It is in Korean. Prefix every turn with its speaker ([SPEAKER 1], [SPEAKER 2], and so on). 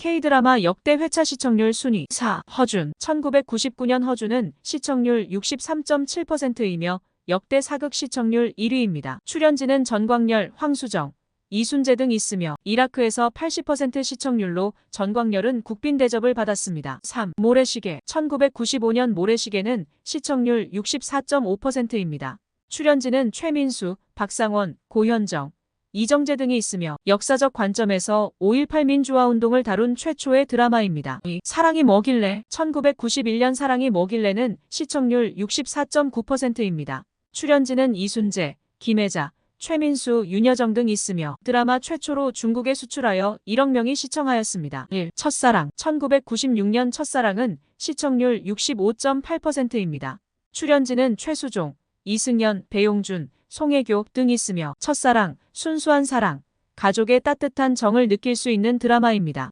[SPEAKER 1] K드라마 역대 회차 시청률 순위 4. 허준 1999년 허준은 시청률 63.7%이며 역대 사극 시청률 1위입니다. 출연진은 전광열, 황수정, 이순재 등 있으며 이라크에서 80% 시청률로 전광열은 국빈 대접을 받았습니다. 3. 모래시계 1995년 모래시계는 시청률 64.5%입니다. 출연진은 최민수, 박상원, 고현정, 이정재 등이 있으며 역사적 관점에서 5.18 민주화운동을 다룬 최초의 드라마입니다. 이 사랑이 뭐길래 1991년 사랑이 뭐길래는 시청률 64.9%입니다. 출연진은 이순재, 김혜자, 최민수, 윤여정 등 있으며 드라마 최초로 중국에 수출하여 1억 명이 시청하였습니다. 1. 첫사랑 1996년 첫사랑은 시청률 65.8%입니다. 출연진은 최수종, 이승연, 배용준, 송혜교 등 있으며 첫사랑, 순수한 사랑, 가족의 따뜻한 정을 느낄 수 있는 드라마입니다.